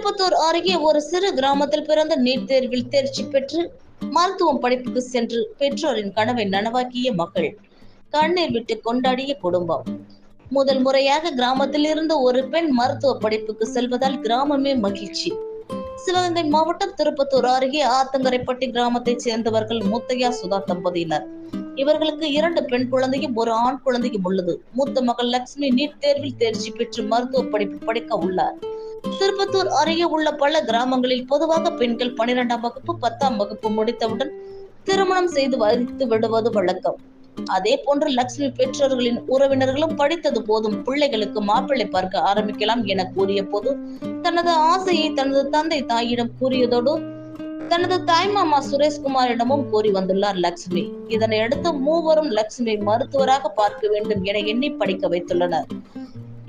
திருப்பத்தூர் அருகே ஒரு சிறு கிராமத்தில் பிறந்த நீட் தேர்வில் தேர்ச்சி பெற்று மருத்துவம் படிப்புக்கு சென்று பெற்றோரின் கனவை நனவாக்கிய மகள். கண்ணீர் விட்டு கொண்டாடிய குடும்பம். முதல் முறையாக கிராமத்தில் இருந்த ஒரு பெண் மருத்துவ படிப்புக்கு செல்வதால் கிராமமே மகிழ்ச்சி. சிவகங்கை மாவட்டம் திருப்பத்தூர் அருகே ஆத்தங்கரைப்பட்டி கிராமத்தைச் சேர்ந்தவர்கள் முத்தையா சுதா தம்பதியினர். இவர்களுக்கு இரண்டு பெண் குழந்தையும் ஒரு ஆண் குழந்தையும் உள்ளது. மூத்த மகள் லட்சுமி நீட் தேர்வில் தேர்ச்சி பெற்று மருத்துவ படிப்பு படிக்க உள்ளார். திருப்பத்தூர் அருகே உள்ள பல கிராமங்களில் பொதுவாக பெண்கள் பனிரெண்டாம் வகுப்பு பத்தாம் வகுப்பு முடித்தவுடன் திருமணம் செய்து வைத்து விடுவது வழக்கம். அதே போன்று லட்சுமி பெற்றோர்களின் உறவினர்களும் படித்தது போதும் பிள்ளைகளுக்கு மாப்பிள்ளை பார்க்க ஆரம்பிக்கலாம் என கூறிய போது தனது ஆசையை தனது தந்தை தாயிடம் கூறியதோடு தனது தாய்மாமா சுரேஷ்குமாரிடமும் கூறி வந்துள்ளார் லட்சுமி இதனையடுத்து மூவரும் லட்சுமி மருத்துவராக பார்க்க வேண்டும் என எண்ணி படிக்க வைத்துள்ளனர்.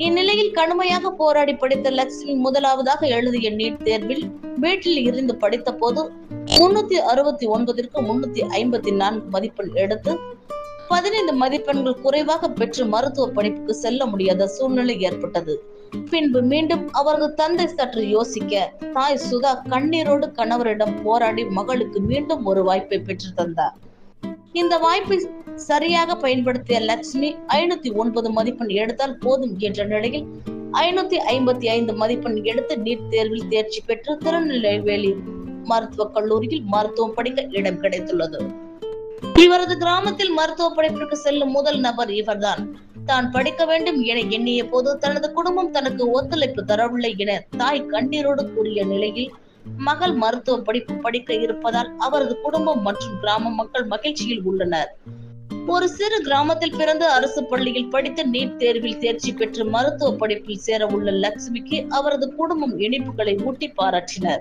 இந்நிலையில் கடுமையாக போராடி படித்த லட்சுமி முதலாவதாக எழுதிய நீட் தேர்வில் வீட்டில் இருந்து படித்த போது முன்னூத்தி அறுபத்தி ஒன்பதிற்கு முன்னூத்தி ஐம்பத்தி நான்கு மதிப்பெண் எடுத்து பதினைந்து மதிப்பெண்கள் குறைவாக பெற்று மருத்துவ படிப்புக்கு செல்ல முடியாத சூழ்நிலை ஏற்பட்டது. பின்பு மீண்டும் அவரது தந்தை சற்று யோசிக்க தாய் சுதா கண்ணீரோடு கணவரிடம் போராடி மகளுக்கு மீண்டும் ஒரு வாய்ப்பை பெற்று தந்தார். இந்த வாய்ப்பை சரியாக பயன்படுத்திய லட்சுமி ஐநூத்தி ஒன்பது மதிப்பெண் எடுத்தால் போதும் என்ற நிலையில் ஐநூத்தி ஐம்பத்தி ஐந்து மதிப்பெண் எடுத்து நீட் தேர்வில் தேர்ச்சி பெற்று திருநெல்வேலி மருத்துவக் கல்லூரியில் மருத்துவம் படிக்க இடம் கிடைத்துள்ளது. இவரது கிராமத்தில் மருத்துவ படிப்பிற்கு செல்லும் முதல் நபர் இவர்தான். தான் படிக்க வேண்டும் என எண்ணிய போது தனது குடும்பம் தனக்கு ஒத்துழைப்பு தரவில்லை என தாய் கண்ணீரோடு கூறிய நிலையில் மகள் மருத்துவ படிப்பு படிக்க இருப்பதால் அவரது குடும்பம் மற்றும் கிராம மக்கள் மகிழ்ச்சியில் உள்ளனர். ஒரு சிறு கிராமத்தில் பிறந்து அரசு பள்ளியில் படித்து நீட் தேர்வில் தேர்ச்சி பெற்று மருத்துவ படிப்பில் சேர உள்ள லட்சுமிக்கு அவரது குடும்பம் இனிப்புகளை ஊட்டி பாராட்டினர்.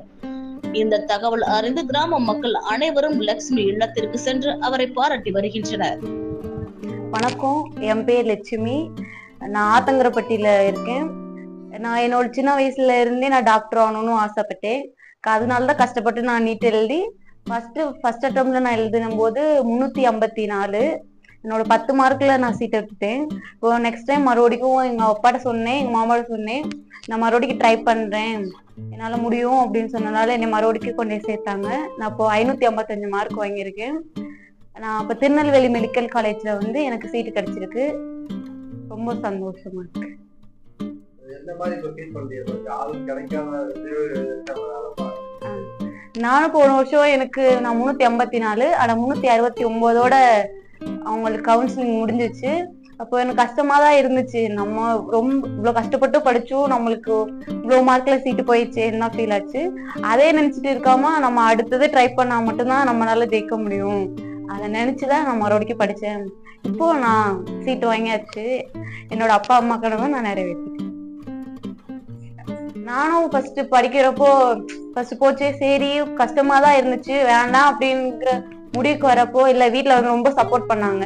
இந்த தகவல் அறிந்து கிராம மக்கள் அனைவரும் லட்சுமி இல்லத்திற்கு சென்று அவரை பாராட்டி வருகின்றனர். வணக்கம். என் பேர் லட்சுமி. நான் ஆத்தங்கரப்பட்டியில இருக்கேன். நான் என்னோட சின்ன வயசுல இருந்தே நான் டாக்டர் ஆகணும்னு ஆசைப்பட்டேன். அதனால தான் கஷ்டப்பட்டு நான் நீட் எழுதி ஃபர்ஸ்ட் ஃபர்ஸ்ட் அட்டம்ல நான் எழுதினும் போது முந்நூற்றி ஐம்பத்தி நாலு என்னோட பத்து மார்க்ல நான் சீட் எடுத்துட்டேன். இப்போ நெக்ஸ்ட் டைம் மறுபடிக்கும் எங்க அப்பாட்ட சொன்னேன் எங்க மாமாட்ட சொன்னேன் நான் மறுபடிக்கும் ட்ரை பண்றேன். என்னால முடியும் அப்படின்னு சொன்னனால என்னை மறுபடிக்கும் கொண்டு சேர்த்தாங்க. நான் இப்போ ஐநூத்தி ஐம்பத்தஞ்சு மார்க் வாங்கியிருக்கேன். நான் இப்போ திருநெல்வேலி மெடிக்கல் காலேஜ்ல வந்து எனக்கு சீட்டு கிடைச்சிருக்கு. ரொம்ப சந்தோஷமா இருக்கு. நானும் போன வருஷம் எனக்கு நான் முந்நூத்தி ஐம்பத்தி நாலு ஆனா முந்நூத்தி அறுபத்தி ஒன்பதோட அவங்களுக்கு கவுன்சிலிங் முடிஞ்சிச்சு. அப்போ எனக்கு கஷ்டமா தான் இருந்துச்சு. நம்ம ரொம்ப இவ்வளவு கஷ்டப்பட்டு படிச்சும் நம்மளுக்கு இவ்வளவு மார்க்ல சீட்டு போயிடுச்சேன்னு தான் ஃபீல் ஆச்சு? அதே நினைச்சிட்டு இருக்காம நம்ம அடுத்தது ட்ரை பண்ணா மட்டும்தான் நம்மளால ஜெயிக்க முடியும். அதை நினைச்சுதான் நான் மறுபடியும் படிச்சேன். இப்போ நான் சீட்டு வாங்கியாச்சு. என்னோட அப்பா அம்மா கனவை நான் நிறைவேற்றேன் நானும் ஃபர்ஸ்ட் படிக்கிறப்போ ஃபர்ஸ்ட் போச்சு சரி கஷ்டமா தான் இருந்துச்சு வேண்டாம் அப்படிங்கிற முடிவுக்கு வரப்போ இல்ல வீட்டுல வந்து ரொம்ப சப்போர்ட் பண்ணாங்க.